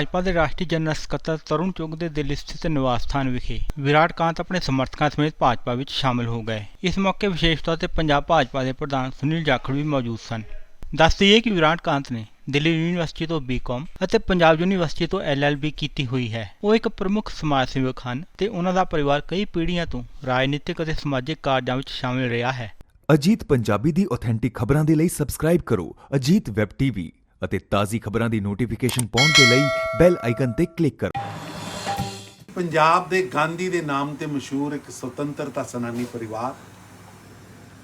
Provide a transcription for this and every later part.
ਭਾਜਪਾ ਦੇ ਰਾਸ਼ਟਰੀ ਜਨਰਲ ਸਕੱਤਰ ਤਰੁਣ ਚੁੱਗ ਦੇ ਦਿੱਲੀ ਸਥਿਤ ਨਿਵਾਸ ਸਥਾਨ ਵਿਖੇ ਵਿਰਾਟ ਕਾਂਤ ਆਪਣੇ ਸਮਰਥਕਾਂ ਸਮੇਤ ਭਾਜਪਾ ਵਿੱਚ ਸ਼ਾਮਲ ਹੋ ਗਏ। ਇਸ ਮੌਕੇ ਵਿਸ਼ੇਸ਼ ਤੌਰ ਤੇ ਪੰਜਾਬ ਭਾਜਪਾ ਦੇ ਪ੍ਰਧਾਨ ਸੁਨੀਲ ਜਾਖੜ ਵੀ ਮੌਜੂਦ ਸਨ। ਦੱਸ ਦਈਏ ਕਿ ਵਿਰਾਟ ਕਾਂਤ ਨੇ ਦਿੱਲੀ ਯੂਨੀਵਰਸਿਟੀ ਤੋਂ ਬੀਕਾਮ ਅਤੇ ਪੰਜਾਬ ਯੂਨੀਵਰਸਿਟੀ ਤੋਂ ਐਲਐਲਬੀ ਕੀਤੀ ਹੋਈ ਹੈ। ਉਹ ਇੱਕ ਪ੍ਰਮੁੱਖ ਸਮਾਜ ਸੇਵਕ ਹਨ ਤੇ ਉਹਨਾਂ ਦਾ ਪਰਿਵਾਰ ਕਈ ਪੀੜ੍ਹੀਆਂ ਤੋਂ ਰਾਜਨੀਤਿਕ ਅਤੇ ਸਮਾਜਿਕ ਕਾਰਜਾਂ ਵਿੱਚ ਸ਼ਾਮਿਲ ਰਿਹਾ ਹੈ। ਅਜੀਤ ਪੰਜਾਬੀ ਦੀ ਆਥੈਂਟਿਕ ਖਬਰਾਂ ਦੇ ਲਈ ਸਬਸਕ੍ਰਾਈਬ ਕਰੋ ਅਜੀਤ ਵੈਬ ਟੀਵੀ ਅਤੇ ਤਾਜ਼ੀ ਖਬਰਾਂ ਦੀ ਨੋਟੀਫਿਕੇਸ਼ਨ ਪਾਉਣ ਦੇ ਲਈ ਬੈਲ ਆਈਕਨ ਤੇ ਕਲਿੱਕ ਕਰੋ। ਪੰਜਾਬ ਦੇ ਗਾਂਧੀ ਦੇ ਨਾਮ ਤੇ ਮਸ਼ਹੂਰ ਇੱਕ ਸੁਤੰਤਰਤਾ ਸੈਨਾਨੀ ਪਰਿਵਾਰ,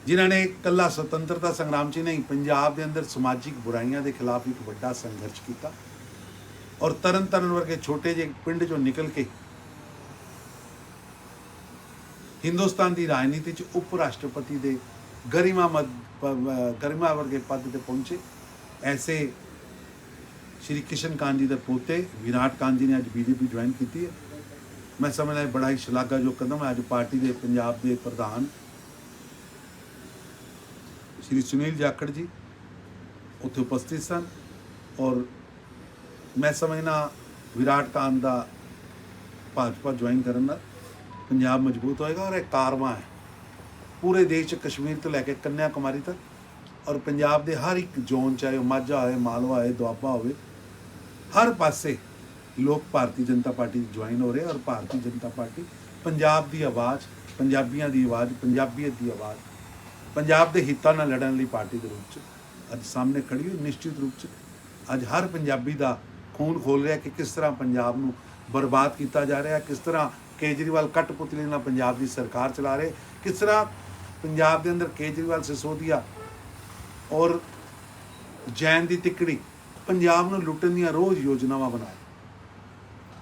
ਜਿਨ੍ਹਾਂ ਨੇ ਇਕੱਲਾ ਸੁਤੰਤਰਤਾ ਸੰਗਰਾਮ 'ਚ ਨਹੀਂ, ਪੰਜਾਬ ਦੇ ਅੰਦਰ ਸਮਾਜਿਕ ਬੁਰਾਈਆਂ ਦੇ ਖਿਲਾਫ ਇੱਕ ਵੱਡਾ ਸੰਘਰਸ਼ ਕੀਤਾ ਔਰ ਤਰਨ ਤਾਰਨ ਵਰਗੇ ਛੋਟੇ ਜਿਹੇ ਪਿੰਡ ਚੋਂ ਨਿਕਲ ਕੇ ਹਿੰਦੁਸਤਾਨ ਦੀ ਰਾਜਨੀਤੀ 'ਚ ਉਪ ਰਾਸ਼ਟਰਪਤੀ ਦੇ ਗਰਿਮਾ ਮਦ ਗਰਿਮਾ ਵਰਗੇ ਪਦ ਤੇ ਪਹੁੰਚੇ। ਐਸੇ ਸ਼੍ਰੀ ਕਿਸ਼ਨ ਕਾਂਤ ਜੀ ਦੇ ਪੋਤੇ ਵਿਰਾਟ ਕਾਂਤ ਜੀ ਨੇ ਅੱਜ ਬੀਜੇਪੀ ਜੁਆਇਨ ਕੀਤੀ ਹੈ। ਮੈਂ ਸਮਝਦਾ ਇਹ ਬੜਾ ਹੀ ਸ਼ਲਾਘਾਯੋਗ ਕਦਮ ਹੈ। ਅੱਜ ਪਾਰਟੀ ਦੇ ਪੰਜਾਬ ਦੇ ਪ੍ਰਧਾਨ ਸ਼੍ਰੀ ਸੁਨੀਲ ਜਾਖੜ ਜੀ ਉੱਥੇ ਉਪਸਥਿਤ ਸਨ ਔਰ ਮੈਂ ਸਮਝਣਾ ਵਿਰਾਟ ਕਾਂਤ ਦਾ ਭਾਜਪਾ ਜੁਆਇਨ ਕਰਨ ਨਾਲ ਪੰਜਾਬ ਮਜ਼ਬੂਤ ਹੋਏਗਾ ਔਰ ਇਹ ਕਾਰਵਾ ਹੈ। ਪੂਰੇ ਦੇਸ਼ 'ਚ ਕਸ਼ਮੀਰ ਤੋਂ ਲੈ ਕੇ ਕੰਨਿਆ ਕੁਮਾਰੀ ਤੱਕ ਔਰ ਪੰਜਾਬ ਦੇ ਹਰ ਇੱਕ ਜ਼ੋਨ, ਚਾਹੇ ਉਹ ਮਾਝਾ ਹੋਵੇ, ਮਾਲਵਾ ਹੋਵੇ, ਦੁਆਬਾ ਹੋਵੇ, ਹਰ ਪਾਸੇ ਲੋਕ ਭਾਰਤੀ ਜਨਤਾ ਪਾਰਟੀ ਜੁਆਇਨ ਹੋ ਰਹੇ ਔਰ ਭਾਰਤੀ ਜਨਤਾ ਪਾਰਟੀ ਪੰਜਾਬ ਦੀ ਆਵਾਜ਼, ਪੰਜਾਬੀਆਂ ਦੀ ਆਵਾਜ਼, ਪੰਜਾਬੀਅਤ ਦੀ ਆਵਾਜ਼, ਪੰਜਾਬ ਦੇ ਹਿੱਤਾਂ ਨਾਲ ਲੜਨ ਲਈ ਪਾਰਟੀ ਦੇ ਰੂਪ 'ਚ ਅੱਜ ਸਾਹਮਣੇ ਖੜੀ ਹੋਈ, ਨਿਸ਼ਚਿਤ ਰੂਪ 'ਚ ਅੱਜ ਹਰ ਪੰਜਾਬੀ ਦਾ ਖੂਨ ਖੋਲ ਰਿਹਾ ਕਿ ਕਿਸ ਤਰ੍ਹਾਂ ਪੰਜਾਬ ਨੂੰ ਬਰਬਾਦ ਕੀਤਾ ਜਾ ਰਿਹਾ, ਕਿਸ ਤਰ੍ਹਾਂ ਕੇਜਰੀਵਾਲ ਕਟਪੁਤਲੀ ਨਾਲ ਪੰਜਾਬ ਦੀ ਸਰਕਾਰ ਚਲਾ ਰਹੇ, ਕਿਸ ਤਰ੍ਹਾਂ ਪੰਜਾਬ ਦੇ ਅੰਦਰ ਕੇਜਰੀਵਾਲ ਸਿਸੋਦੀਆ ਔਰ ਜੈਨ ਦੀ ਤਿੱਕੜੀ, ਪੰਜਾਬ ਨੂੰ ਲੁੱਟਣ ਦੀਆਂ ਰੋਜ਼ ਯੋਜਨਾਵਾਂ ਬਣਾਏ।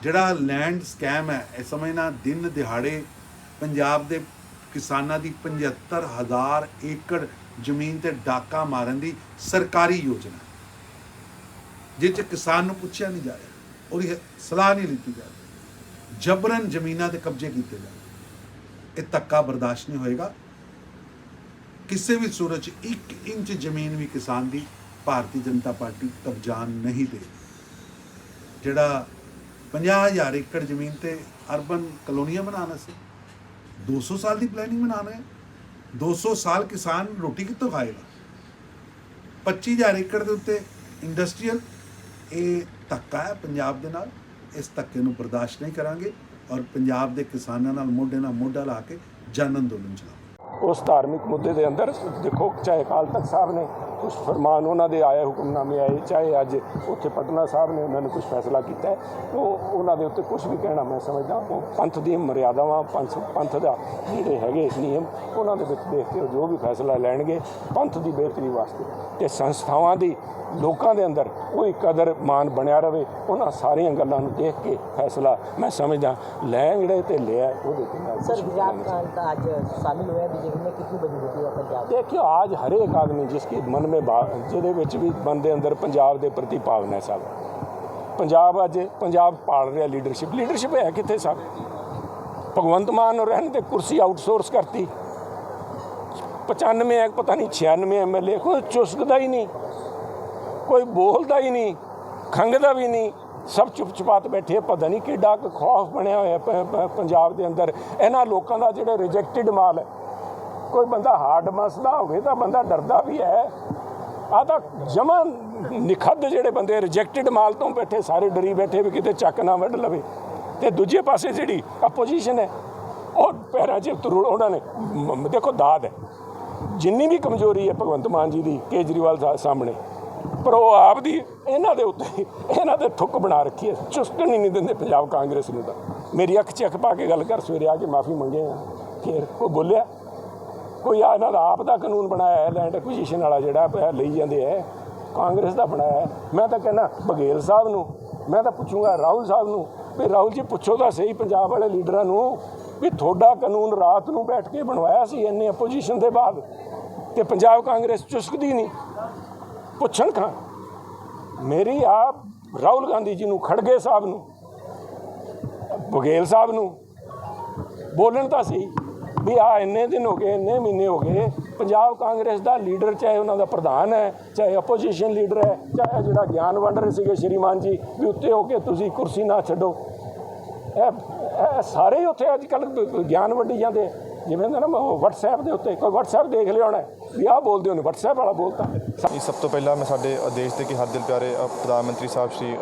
ਜਿਹੜਾ ਲੈਂਡ ਸਕੈਮ ਹੈ ਇਹ ਸਮਝਣਾ ਦਿਨ ਦਿਹਾੜੇ ਪੰਜਾਬ ਦੇ ਕਿਸਾਨਾਂ ਦੀ 75000 ਏਕੜ ਜ਼ਮੀਨ ਤੇ ਡਾਕਾ ਮਾਰਨ ਦੀ ਸਰਕਾਰੀ ਯੋਜਨਾ ਜਿਸ 'ਚ ਕਿਸਾਨ ਨੂੰ ਪੁੱਛਿਆ ਨਹੀਂ ਜਾ ਰਿਹਾ, ਉਹਦੀ ਸਲਾਹ ਨਹੀਂ ਲਿੱਤੀ ਜਾ ਰਹੀ। ਜਬਰਨ ਜ਼ਮੀਨਾਂ ਤੇ ਕਬਜ਼ੇ ਕੀਤੇ ਜਾ ਰਹੇ। ਇਹ ਧੱਕਾ ਬਰਦਾਸ਼ਤ ਨਹੀਂ ਹੋਏਗਾ। ਕਿਸੇ ਵੀ ਸੂਰਤ 'ਚ 1 ਇੰਚ ਜ਼ਮੀਨ ਵੀ ਕਿਸਾਨ ਦੀ ਭਾਰਤੀ ਜਨਤਾ ਪਾਰਟੀ ਕਬਜ਼ਾ ਨਹੀਂ ਦੇ ਜਿਹੜਾ 50000 ਏਕੜ ਜ਼ਮੀਨ ਤੇ ਅਰਬਨ ਕਲੋਨੀਆਂ ਬਣਾਉਣਾ ਸੀ 200 ਸਾਲ ਦੀ ਪਲੈਨਿੰਗ ਬਣਾਉਣਾ ਰਹੇ ਹਾਂ 200 ਸਾਲ ਕਿਸਾਨ ਰੋਟੀ ਕਿੱਥੋਂ ਖਾਏਗਾ? 25000 ਏਕੜ ਦੇ ਉੱਤੇ ਇੰਡਸਟਰੀਅਲ ਇਹ ਧੱਕਾ ਹੈ ਪੰਜਾਬ ਦੇ ਨਾਲ, ਇਸ ਧੱਕੇ ਨੂੰ ਬਰਦਾਸ਼ਤ ਨਹੀਂ ਕਰਾਂਗੇ ਔਰ ਪੰਜਾਬ ਦੇ ਕਿਸਾਨਾਂ ਨਾਲ ਮੋਢੇ ਨਾਲ ਮੋਢਾ ਲਾ ਕੇ ਜਨ ਅੰਦੋਲਨ ਚਲਾਵਾਂਗੇ। ਉਸ ਧਾਰਮਿਕ ਮੁੱਦੇ ਦੇ ਅੰਦਰ ਦੇਖੋ ਚਾਹੇ ਅਕਾਲ ਤਖਤ ਸਾਹਿਬ ਨੇ ਕੁਝ ਫਰਮਾਨ ਉਹਨਾਂ ਦੇ ਆਏ ਹੁਕਮਨਾਮੇ ਆਏ ਚਾਹੇ ਅੱਜ ਉੱਥੇ ਪਟਨਾ ਸਾਹਿਬ ਨੇ ਉਹਨਾਂ ਨੇ ਕੁਝ ਫੈਸਲਾ ਕੀਤਾ ਹੈ ਉਹ ਉਹਨਾਂ ਦੇ ਉੱਤੇ ਕੁਝ ਵੀ ਕਹਿਣਾ ਮੈਂ ਸਮਝਦਾ ਉਹ ਪੰਥ ਦੀ ਮਰਿਆਦਾਵਾਂ ਪੰਥ ਪੰਥ ਦਾ ਜਿਹੜੇ ਹੈਗੇ ਨਿਯਮ ਉਹਨਾਂ ਦੇ ਵਿੱਚ ਦੇਖ ਕੇ ਜੋ ਵੀ ਫੈਸਲਾ ਲੈਣਗੇ ਪੰਥ ਦੀ ਬਿਹਤਰੀ ਵਾਸਤੇ ਤੇ ਸੰਸਥਾਵਾਂ ਦੀ ਲੋਕਾਂ ਦੇ ਅੰਦਰ ਕੋਈ ਕਦਰ ਮਾਨ ਬਣਿਆ ਰਹੇ ਉਹਨਾਂ ਸਾਰੀਆਂ ਗੱਲਾਂ ਨੂੰ ਦੇਖ ਕੇ ਫੈਸਲਾ ਮੈਂ ਸਮਝਦਾ ਲੈ ਜਿਹੜੇ ਤੇ ਲਿਆ ਉਹ ਤੇ ਸਰ ਗੁਜਰਾਤ ਦਾ ਅੱਜ ਸ਼ਾਮਿਲ ਹੋਇਆ ਬੀਜੇਪੀ शामिल हुए हैं बीजेपी में कितनी बड़ी होती है पंजाब ਦੇਖਿਓ ਅੱਜ ਹਰੇਕ ਆਦਮੀ ਜਿਸ ਕੀ ਮਨ ਮੇ ਬਾਤ ਜਿਹਦੇ ਵਿੱਚ ਵੀ ਮਨ ਦੇ ਅੰਦਰ ਪੰਜਾਬ ਦੇ ਪ੍ਰਤੀ ਭਾਵਨਾ ਹੈ ਸਭ ਪੰਜਾਬ ਅੱਜ ਪੰਜਾਬ ਪਾਲ ਰਿਹਾ ਲੀਡਰਸ਼ਿਪ ਲੀਡਰਸ਼ਿਪ ਹੈ ਕਿੱਥੇ ਸਭ ਭਗਵੰਤ ਮਾਨ ਔਰ ਰਹਿਣ ਤੇ ਕੁਰਸੀ ਆਊਟਸੋਰਸ ਕਰਤੀ 95 ਹੈ ਪਤਾ ਨਹੀਂ 96 ਐਮਐਲਏ ਕੋਈ ਚੁਸਕਦਾ ਹੀ ਨਹੀਂ ਕੋਈ ਬੋਲਦਾ ਹੀ ਨਹੀਂ ਖੰਗਦਾ ਵੀ ਨਹੀਂ ਸਭ ਚੁੱਪ ਚੁਪਾਤ ਬੈਠੇ ਆ। ਪਤਾ ਨਹੀਂ ਕਿੱਡਾ ਕੁ ਖੌਫ ਬਣਿਆ ਹੋਇਆ ਪ- ਪ- ਪੰਜਾਬ ਦੇ ਅੰਦਰ ਇਹਨਾਂ ਲੋਕਾਂ ਦਾ ਜਿਹੜਾ ਰਿਜੈਕਟਡ ਮਾਲ ਹੈ ਕੋਈ ਬੰਦਾ ਹਾਰਡ ਮਸਲਾ ਹੋਵੇ ਤਾਂ ਬੰਦਾ ਡਰਦਾ ਵੀ ਹੈ। ਆ ਤਾਂ ਜਮਾ ਨਿਖੱਦ ਜਿਹੜੇ ਬੰਦੇ ਰਿਜੈਕਟਡ ਮਾਲ ਤੋਂ ਬੈਠੇ, ਸਾਰੇ ਡਰੀ ਬੈਠੇ ਵੀ ਕਿਤੇ ਚੱਕ ਨਾ ਵੱਢ ਲਵੇ। ਤੇ ਦੂਜੇ ਪਾਸੇ ਜਿਹੜੀ ਆਪੋਜੀਸ਼ਨ ਹੈ, ਉਹ ਪੈਰਾਂ 'ਚ ਤੁਰੁੜ ਉਹਨਾਂ ਨੇ ਦੇਖੋ ਦਾਦ ਹੈ। ਜਿੰਨੀ ਵੀ ਕਮਜ਼ੋਰੀ ਹੈ ਭਗਵੰਤ ਮਾਨ ਜੀ ਦੀ, ਕੇਜਰੀਵਾਲ ਸਾਹਿਬ ਸਾਹਮਣੇ, ਪਰ ਉਹ ਆਪ ਦੀ ਇਹਨਾਂ ਦੇ ਉੱਤੇ, ਇਹਨਾਂ ਦੇ ਠੁੱਕ ਬਣਾ ਰੱਖੀ ਹੈ। ਚੁਸਕਣ ਹੀ ਨਹੀਂ ਦਿੰਦੇ ਪੰਜਾਬ ਕਾਂਗਰਸ ਨੂੰ ਤਾਂ। ਮੇਰੀ ਅੱਖ 'ਚ ਅੱਖ ਪਾ ਕੇ ਗੱਲ ਕਰ, ਸਵੇਰੇ ਆ ਕੇ ਮਾਫੀ ਮੰਗੇ ਆ। ਫਿਰ ਉਹ ਬੋਲਿਆ ਕੋਈ ਆ ਇਹਨਾਂ ਦਾ ਆਪ ਦਾ ਕਾਨੂੰਨ ਬਣਾਇਆ ਹੈ ਲੈਂਡ ਐਕੁਜੀਸ਼ਨ ਵਾਲਾ ਜਿਹੜਾ ਲਈ ਜਾਂਦੇ ਹੈ, ਕਾਂਗਰਸ ਦਾ ਬਣਾਇਆ ਹੈ। ਮੈਂ ਤਾਂ ਕਹਿੰਦਾ ਬਘੇਲ ਸਾਹਿਬ ਨੂੰ, ਮੈਂ ਤਾਂ ਪੁੱਛੂੰਗਾ ਰਾਹੁਲ ਸਾਹਿਬ ਨੂੰ ਵੀ ਰਾਹੁਲ ਜੀ ਪੁੱਛੋ ਤਾਂ ਸਹੀ ਪੰਜਾਬ ਵਾਲੇ ਲੀਡਰਾਂ ਨੂੰ ਵੀ ਤੁਹਾਡਾ ਕਾਨੂੰਨ ਰਾਤ ਨੂੰ ਬੈਠ ਕੇ ਬਣਵਾਇਆ ਸੀ ਇੰਨੇ ਆਪੋਜੀਸ਼ਨ ਦੇ ਬਾਅਦ ਤੇ ਪੰਜਾਬ ਕਾਂਗਰਸ ਚੁਸਕਦੀ ਨਹੀਂ। ਪੁੱਛਣ ਖਾਂ ਮੇਰੀ ਆਪ ਰਾਹੁਲ ਗਾਂਧੀ ਜੀ ਨੂੰ, ਖੜਗੇ ਸਾਹਿਬ ਨੂੰ ਬਘੇਲ ਸਾਹਿਬ ਨੂੰ ਬੋਲਣ ਤਾਂ ਸਹੀ। ਵੀ ਆ ਇੰਨੇ ਦਿਨ ਹੋ ਗਏ, ਇੰਨੇ ਮਹੀਨੇ ਹੋ ਗਏ, ਪੰਜਾਬ ਕਾਂਗਰਸ ਦਾ ਲੀਡਰ ਚਾਹੇ ਉਹਨਾਂ ਦਾ ਪ੍ਰਧਾਨ ਹੈ, ਚਾਹੇ ਆਪੋਜੀਸ਼ਨ ਲੀਡਰ ਹੈ, ਚਾਹੇ ਜਿਹੜਾ ਗਿਆਨ ਵੰਡ ਰਹੇ ਸੀਗੇ ਸ਼੍ਰੀਮਾਨ ਜੀ, ਵੀ ਉੱਤੇ ਹੋ ਕੇ ਤੁਸੀਂ ਕੁਰਸੀ ਨਾ ਛੱਡੋ। ਇਹ ਸਾਰੇ ਉੱਥੇ ਅੱਜ ਕੱਲ੍ਹ ਗਿਆਨ ਵੰਡੀ ਜਾਂਦੇ ਜਿਵੇਂ ਹੁੰਦਾ ਨਾ WhatsApp ਦੇ ਉੱਤੇ ਕੋਈ WhatsApp ਦੇਖ ਲਿਆ ਹੋਣਾ ਵੀ ਆਹ ਬੋਲਦੇ ਉਹਨੇ WhatsApp ਵਾਲਾ ਬੋਲਤਾ। ਇਹ ਸਭ ਤੋਂ ਪਹਿਲਾਂ ਮੈਂ ਸਾਡੇ ਦੇਸ਼ ਦੇ ਕਿ ਹਰ ਦਿਲ ਪਿਆਰੇ ਪ੍ਰਧਾਨ ਮੰਤਰੀ ਸਾਹਿਬ ਸ਼੍ਰੀ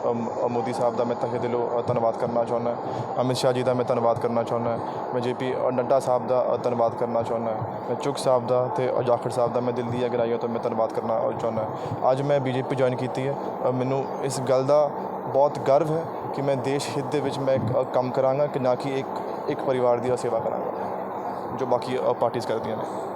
ਮੋਦੀ ਸਾਹਿਬ ਦਾ ਮੈਂ ਤਹਿ ਦਿਲੋਂ ਧੰਨਵਾਦ ਕਰਨਾ ਚਾਹੁੰਦਾ। ਅਮਿਤ ਸ਼ਾਹ ਜੀ ਦਾ ਮੈਂ ਧੰਨਵਾਦ ਕਰਨਾ ਚਾਹੁੰਦਾ। ਮੈਂ ਜੇਪੀ ਨੱਡਾ ਸਾਹਿਬ ਦਾ ਧੰਨਵਾਦ ਕਰਨਾ ਚਾਹੁੰਦਾ। ਮੈਂ ਚੁੱਕ ਸਾਹਿਬ ਦਾ ਤੇ ਜਾਖੜ ਸਾਹਿਬ ਦਾ ਮੈਂ ਦਿਲ ਦੀਆਂ ਗਹਿਰਾਈਆਂ ਤੋਂ ਮੈਂ ਧੰਨਵਾਦ ਕਰਨਾ ਚਾਹੁੰਦਾ। ਅੱਜ ਮੈਂ ਬੀਜੇਪੀ ਜੁਆਇਨ ਕੀਤੀ ਹੈ। ਮੈਨੂੰ ਇਸ ਗੱਲ ਦਾ ਬਹੁਤ ਗਰਵ ਹੈ ਕਿ ਮੈਂ ਦੇਸ਼ ਹਿੱਤ ਦੇ ਵਿੱਚ ਮੈਂ ਇੱਕ, ਕੰਮ ਕਰਾਂਗਾ ਕਿ ਨਾ ਕਿ ਇੱਕ ਇੱਕ ਪਰਿਵਾਰ ਦੀ ਸੇਵਾ ਕਰਾਂਗਾ। ਜੋ ਬਾਕੀ ਪਾਰਟੀਜ਼ ਕਰਦੀਆਂ ਨੇ।